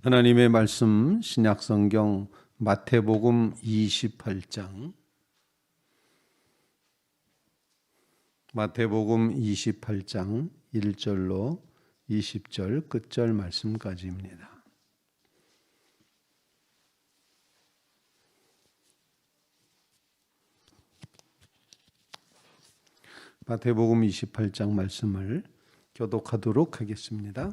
하나님의 말씀 신약성경 마태복음 28장 마태복음 28장 1절로 20절 끝절 말씀까지입니다. 마태복음 28장 말씀을 교독하도록 하겠습니다.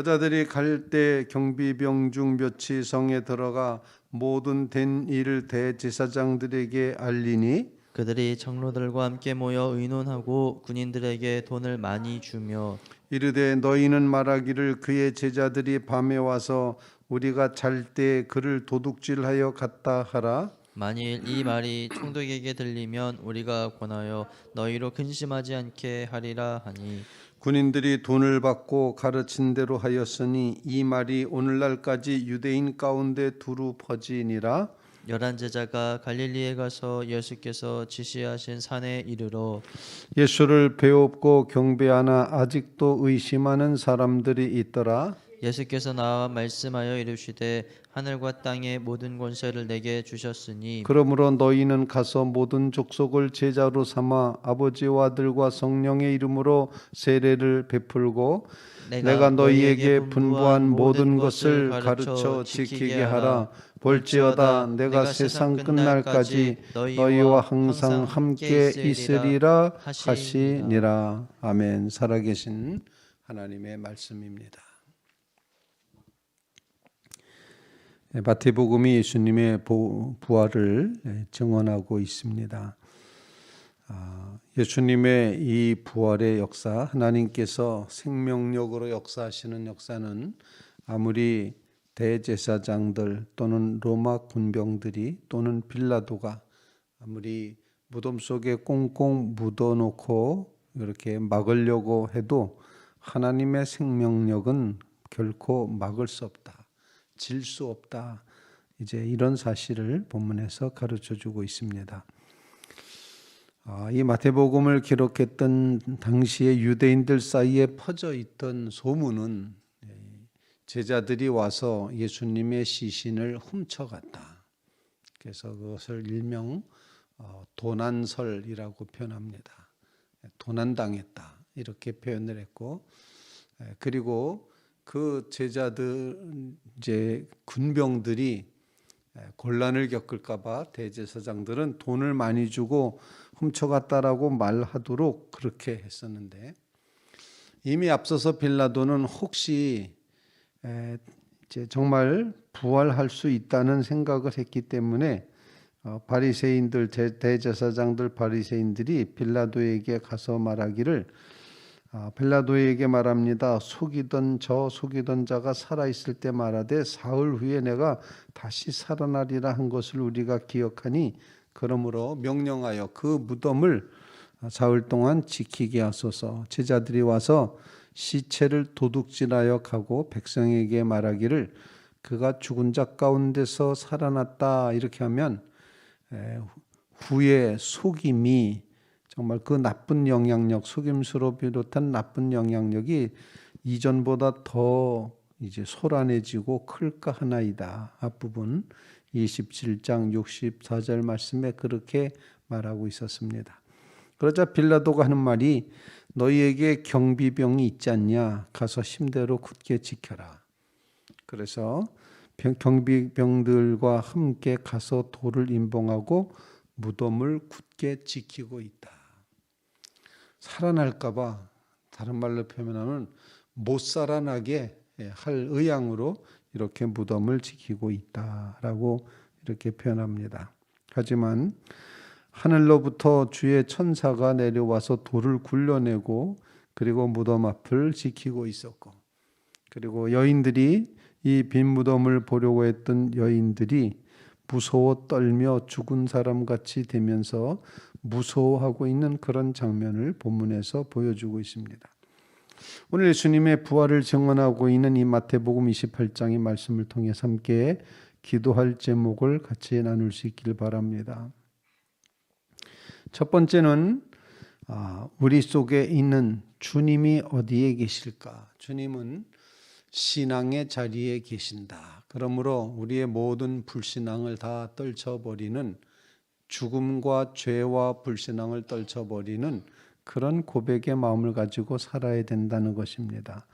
여자들이 갈 때 경비병 중 몇이 성에 들어가 모든 된 일을 대제사장들에게 알리니? 그들이 장로들과 함께 모여 의논하고 군인들에게 돈을 많이 주며 이르되 너희는 말하기를 그의 제자들이 밤에 와서 우리가 잘 때 그를 도둑질하여 갔다 하라. 만일 이 말이 총독에게 들리면 우리가 권하여 너희로 근심하지 않게 하리라 하니 군인들이 돈을 받고 가르친 대로 하였으니 이 말이 오늘날까지 유대인 가운데 두루 퍼지니라. 열한 제자가 갈릴리에 가서 예수께서 지시하신 산에 이르러 예수를 배웁고 경배하나 아직도 의심하는 사람들이 있더라. 예수께서 나와 말씀하여 이르시되 하늘과 땅의 모든 권세를 내게 주셨으니 그러므로 너희는 가서 모든 족속을 제자로 삼아 아버지와 아들과 성령의 이름으로 세례를 베풀고 내가, 너희에게 분부한 모든 것을 가르쳐 지키게 하라. 볼지어다 내가 세상 끝날까지 너희와 항상 함께 있으리라. 하시니라. 아멘. 살아계신 하나님의 말씀입니다. 마태복음이 예수님의 보- 부활을 네, 증언하고 있습니다. 아, 예수님의 이 부활의 역사, 하나님께서 생명력으로 역사하시는 역사는 아무리 대제사장들 또는 로마 군병들이 또는 빌라도가 아무리 무덤 속에 꽁꽁 묻어놓고 이렇게 막으려고 해도 하나님의 생명력은 결코 막을 수 없다. 질 수 없다. 이제 이런 사실을 본문에서 가르쳐 주고 있습니다. 아, 이 마태복음을 기록했던 당시의 유대인들 사이에 퍼져 있던 소문은 예, 제자들이 와서 예수님의 시신을 훔쳐갔다. 그래서 그것을 일명 어, 도난설이라고 표현합니다. 도난당했다 이렇게 표현을 했고 예, 그리고 그 제자들 이제 군병들이 예, 곤란을 겪을까봐 대제사장들은 돈을 많이 주고 훔쳐갔다라고 말하도록 그렇게 했었는데 이미 앞서서 빌라도는 혹시 에, 이제 정말 부활할 수 있다는 생각을 했기 때문에 어, 바리새인들 대- 대제사장들 바리새인들이 빌라도에게 가서 말하기를 아, 빌라도에게 말합니다. 속이던 저 속이던 자가 살아 있을 때 말하되 사흘 후에 내가 다시 살아나리라 한 것을 우리가 기억하니 그러므로 명령하여 그 무덤을 사흘 동안 지키게 하소서. 제자들이 와서 시체를 도둑질하여 가고 백성에게 말하기를 그가 죽은 자 가운데서 살아났다 이렇게 하면 에, 후에 속임이 정말 그 나쁜 영향력, 속임수로 비롯한 나쁜 영향력이 이전보다 더 이제 소란해지고 클까 하나이다. 앞부분 27장 64절 말씀에 그렇게 말하고 있었습니다. 그러자 빌라도가 하는 말이 너희에게 경비병이 있지 않냐? 가서 힘대로 굳게 지켜라. 그래서 병- 경비병들과 함께 가서 돌을 임봉하고 무덤을 굳게 지키고 있다. 살아날까봐 다른 말로 표현하면 못 살아나게 할 의향으로 이렇게 무덤을 지키고 있다라고 이렇게 표현합니다. 하지만 하늘로부터 주의 천사가 내려와서 돌을 굴려내고 그리고 무덤 앞을 지키고 있었고 그리고 여인들이 이 빈 무덤을 보려고 했던 여인들이 무서워 떨며 죽은 사람 같이 되면서 무서워하고 있는 그런 장면을 본문에서 보여주고 있습니다. 오늘 예수님의 부활을 증언하고 있는 이 마태복음 28장의 말씀을 통해서 함께 기도할 제목을 같이 나눌 수 있기를 바랍니다. 첫 번째는 아, 우리 속에 있는 주님이 어디에 계실까? 주님은 신앙의 자리에 계신다. 그러므로 우리의 모든 불신앙을 다 떨쳐버리는 죽음과 죄와 불신앙을 떨쳐버리는 그런 고백의 마음을 가지고 살아야 된다는 것입니다.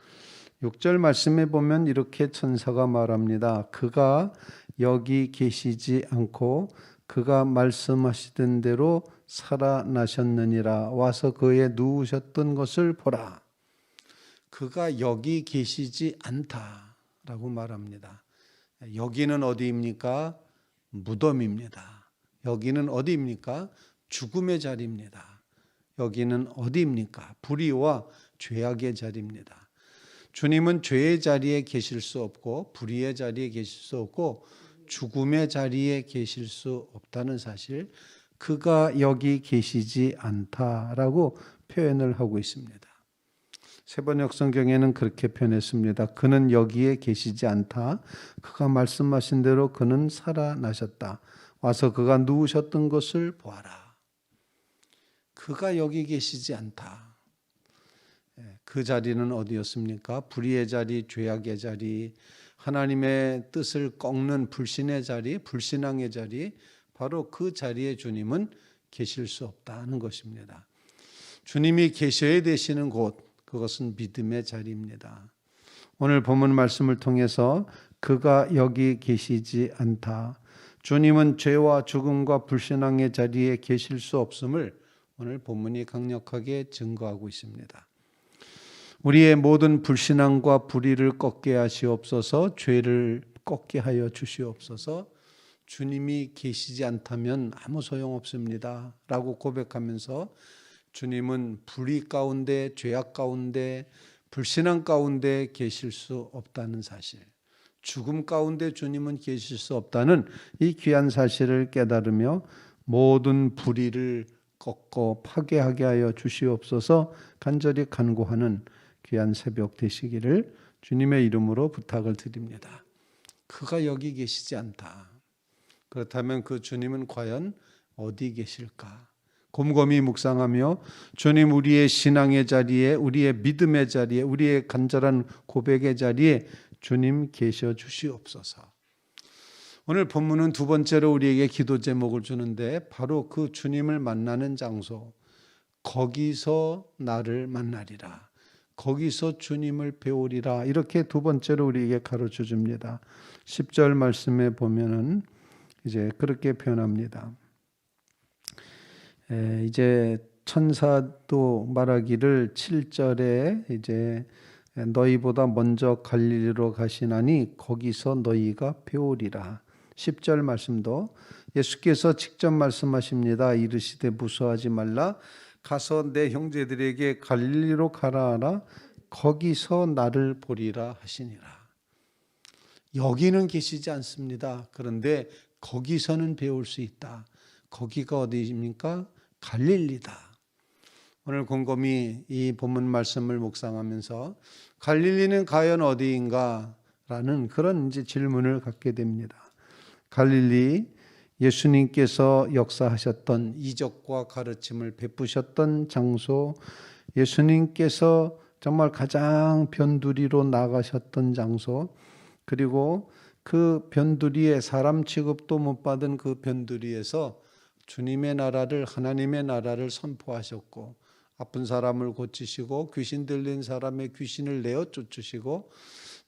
6절 말씀에 보면 이렇게 천사가 말합니다. 그가 여기 계시지 않고 그가 말씀하시던 대로 살아나셨느니라 와서 그에 누우셨던 것을 보라. 그가 여기 계시지 않다라고 말합니다. 여기는 어디입니까? 무덤입니다. 여기는 어디입니까? 죽음의 자리입니다. 여기는 어디입니까? 불의와 죄악의 자리입니다. 주님은 죄의 자리에 계실 수 없고 불의의 자리에 계실 수 없고 죽음의 자리에 계실 수 없다는 사실 그가 여기 계시지 않다라고 표현을 하고 있습니다. 세번역 성경에는 그렇게 표현했습니다. 그는 여기에 계시지 않다. 그가 말씀하신 대로 그는 살아나셨다. 와서 그가 누우셨던 것을 보아라. 그가 여기 계시지 않다. 예, 그 자리는 어디였습니까? 불의의 자리, 죄악의 자리, 하나님의 뜻을 꺾는 불신의 자리, 불신앙의 자리, 바로 그 자리에 주님은 계실 수 없다는 것입니다. 주님이 계셔야 되시는 곳, 그것은 믿음의 자리입니다. 오늘 본문 말씀을 통해서 그가 여기 계시지 않다. 주님은 죄와 죽음과 불신앙의 자리에 계실 수 없음을 오늘 본문이 강력하게 증거하고 있습니다. 우리의 모든 불신앙과 불의를 꺾게 하시옵소서, 죄를 꺾게 하여 주시옵소서, 주님이 계시지 않다면 아무 소용 없습니다. 라고 고백하면서 주님은 불의 가운데, 죄악 가운데, 불신앙 가운데 계실 수 없다는 사실, 죽음 가운데 주님은 계실 수 없다는 이 귀한 사실을 깨달으며 모든 불의를 꺾고 파괴하게 하여 주시옵소서 간절히 간구하는 귀한 새벽 되시기를 주님의 이름으로 부탁을 드립니다. 그가 여기 계시지 않다. 그렇다면 그 주님은 과연 어디 계실까? 곰곰이 묵상하며 주님 우리의 신앙의 자리에 우리의 믿음의 자리에 우리의 간절한 고백의 자리에 주님 계셔 주시옵소서. 오늘 본문은 두 번째로 우리에게 기도 제목을 주는데 바로 그 주님을 만나는 장소 거기서 나를 만나리라. 거기서 주님을 배우리라. 이렇게 두 번째로 우리에게 가르쳐 줍니다. 10절 말씀에 보면은 이제 그렇게 표현합니다. 에, 이제 천사도 말하기를 7절에 이제 너희보다 먼저 갈릴리로 가시나니 거기서 너희가 배우리라. 10절 말씀도 예수께서 직접 말씀하십니다. 이르시되 무서워하지 말라. 가서 내 형제들에게 갈릴리로 가라 하라. 거기서 나를 보리라 하시니라. 여기는 계시지 않습니다. 그런데 거기서는 배울 수 있다. 거기가 어디입니까? 갈릴리다. 오늘 곰곰이 이 본문 말씀을 묵상하면서 갈릴리는 과연 어디인가? 라는 그런 이제 질문을 갖게 됩니다. 갈릴리 예수님께서 역사하셨던 이적과 가르침을 베푸셨던 장소, 예수님께서 정말 가장 변두리로 나가셨던 장소, 그리고 그 변두리에 사람 취급도 못 받은 그 변두리에서 주님의 나라를 하나님의 나라를 선포하셨고 아픈 사람을 고치시고 귀신 들린 사람의 귀신을 내어 쫓으시고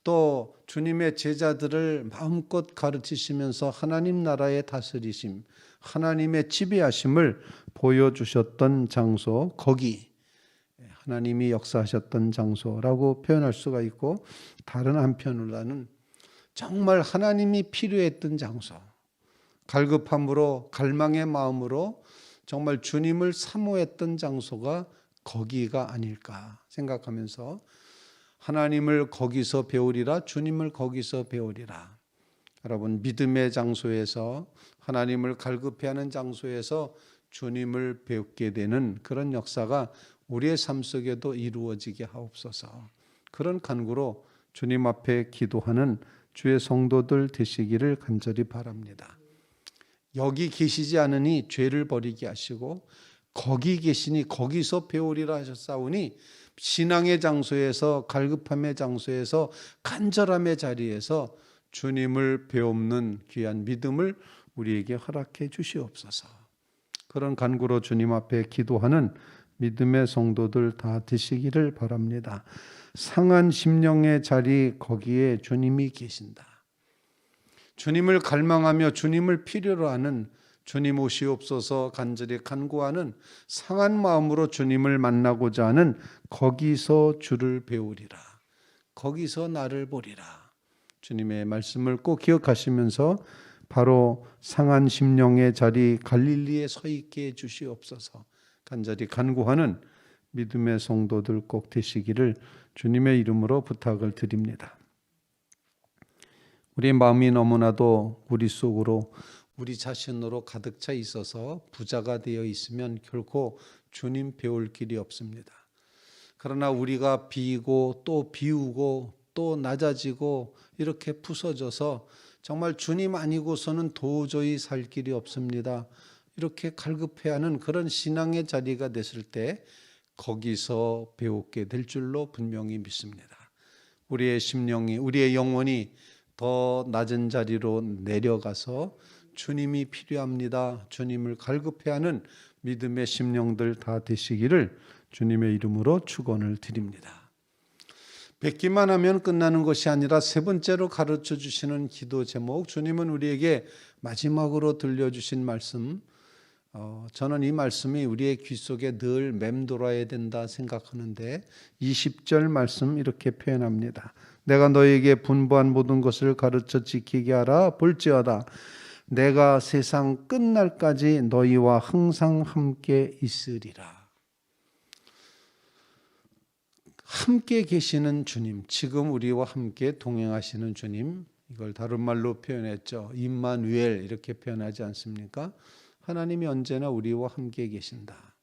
또 주님의 제자들을 마음껏 가르치시면서 하나님 나라의 다스리심, 하나님의 지배하심을 보여주셨던 장소, 거기 하나님이 역사하셨던 장소라고 표현할 수가 있고 다른 한편으로는 정말 하나님이 필요했던 장소, 갈급함으로 갈망의 마음으로 정말 주님을 사모했던 장소가 거기가 아닐까 생각하면서 하나님을 거기서 배우리라 주님을 거기서 배우리라. 여러분 믿음의 장소에서 하나님을 갈급해하는 장소에서 주님을 배우게 되는 그런 역사가 우리의 삶 속에도 이루어지게 하옵소서. 그런 간구로 주님 앞에 기도하는 주의 성도들 되시기를 간절히 바랍니다. 여기 계시지 않으니 죄를 버리게 하시고 거기 계시니 거기서 배우리라 하셨사오니 신앙의 장소에서 갈급함의 장소에서 간절함의 자리에서 주님을 배움는 귀한 믿음을 우리에게 허락해 주시옵소서. 그런 간구로 주님 앞에 기도하는 믿음의 성도들 다 되시기를 바랍니다. 상한 심령의 자리 거기에 주님이 계신다. 주님을 갈망하며 주님을 필요로 하는 주님 오시옵소서 간절히 간구하는 상한 마음으로 주님을 만나고자 하는 거기서 주를 배우리라. 거기서 나를 보리라. 주님의 말씀을 꼭 기억하시면서 바로 상한 심령의 자리 갈릴리에 서 있게 해 주시옵소서. 간절히 간구하는 믿음의 성도들 꼭 되시기를 주님의 이름으로 부탁을 드립니다. 우리의 마음이 너무나도 우리 속으로 우리 자신으로 가득 차 있어서 부자가 되어 있으면 결코 주님 배울 길이 없습니다. 그러나 우리가 비고 또 비우고 또 낮아지고 이렇게 부서져서 정말 주님 아니고서는 도저히 살 길이 없습니다. 이렇게 갈급해하는 그런 신앙의 자리가 됐을 때 거기서 배우게 될 줄로 분명히 믿습니다. 우리의 심령이 우리의 영혼이 더 낮은 자리로 내려가서 주님이 필요합니다. 주님을 갈급해하는 믿음의 심령들 다 되시기를 주님의 이름으로 축원을 드립니다. 뵙기만 하면 끝나는 것이 아니라 세 번째로 가르쳐 주시는 기도 제목 주님은 우리에게 마지막으로 들려주신 말씀 어, 저는 이 말씀이 우리의 귀 속에 늘 맴돌아야 된다 생각하는데 20절 말씀 이렇게 표현합니다. 내가 너에게 분부한 모든 것을 가르쳐 지키게 하라 볼지어다 내가 세상 끝날까지 너희와 항상 함께 있으리라. 함께 계시는 주님, 지금 우리와 함께 동행하시는 주님, 이걸 다른 말로 표현했죠. 임마누엘 이렇게 표현하지 않습니까? 하나님이 언제나 우리와 함께 계신다.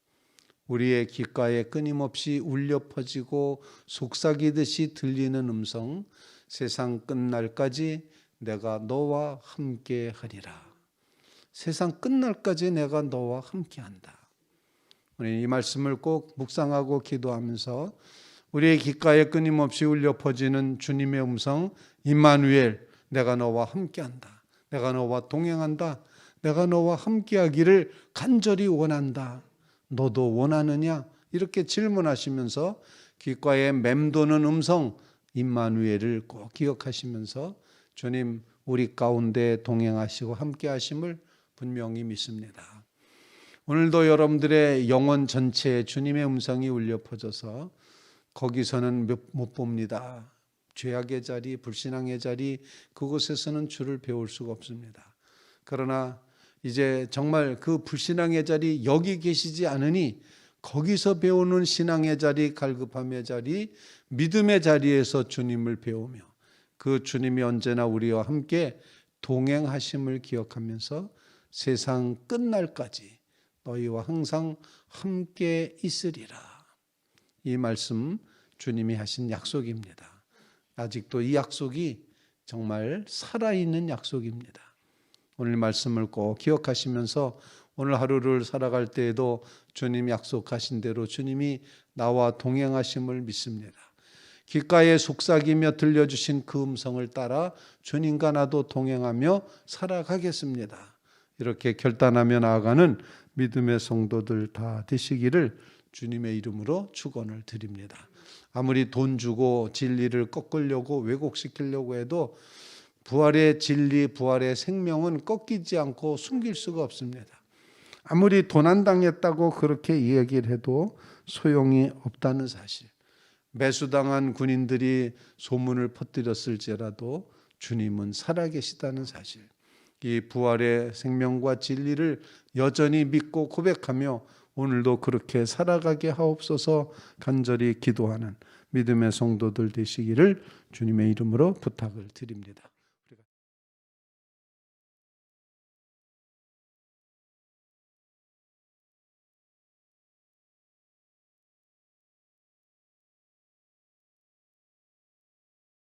우리의 귓가에 끊임없이 울려 퍼지고 속삭이듯이 들리는 음성, 세상 끝날까지 내가 너와 함께 하리라. 세상 끝날까지 내가 너와 함께 한다. 우리 이 말씀을 꼭 묵상하고 기도하면서 우리의 귓가에 끊임없이 울려 퍼지는 주님의 음성, 임마누엘, 내가 너와 함께 한다. 내가 너와 동행한다. 내가 너와 함께 하기를 간절히 원한다. 너도 원하느냐? 이렇게 질문하시면서 귓가에 맴도는 음성, 임마누엘을 꼭 기억하시면서 주님 우리 가운데 동행하시고 함께 하심을 분명히 믿습니다. 오늘도 여러분들의 영혼 전체에 주님의 음성이 울려 퍼져서 거기서는 못 봅니다. 죄악의 자리, 불신앙의 자리, 그곳에서는 주를 배울 수가 없습니다. 그러나 이제 정말 그 불신앙의 자리 여기 계시지 않으니 거기서 배우는 신앙의 자리, 갈급함의 자리, 믿음의 자리에서 주님을 배우며 그 주님이 언제나 우리와 함께 동행하심을 기억하면서 세상 끝날까지 너희와 항상 함께 있으리라. 이 말씀 주님이 하신 약속입니다. 아직도 이 약속이 정말 살아있는 약속입니다. 오늘 말씀을 꼭 기억하시면서 오늘 하루를 살아갈 때에도 주님 약속하신 대로 주님이 나와 동행하심을 믿습니다. 귓가에 속삭이며 들려주신 그 음성을 따라 주님과 나도 동행하며 살아가겠습니다. 이렇게 결단하며 나아가는 믿음의 성도들 다 되시기를 주님의 이름으로 축원을 드립니다. 아무리 돈 주고 진리를 꺾으려고 왜곡시키려고 해도 부활의 진리, 부활의 생명은 꺾이지 않고 숨길 수가 없습니다. 아무리 도난당했다고 그렇게 이야기를 해도 소용이 없다는 사실. 매수당한 군인들이 소문을 퍼뜨렸을지라도 주님은 살아계시다는 사실. 이 부활의 생명과 진리를 여전히 믿고 고백하며 오늘도 그렇게 살아가게 하옵소서 간절히 기도하는 믿음의 성도들 되시기를 주님의 이름으로 부탁을 드립니다.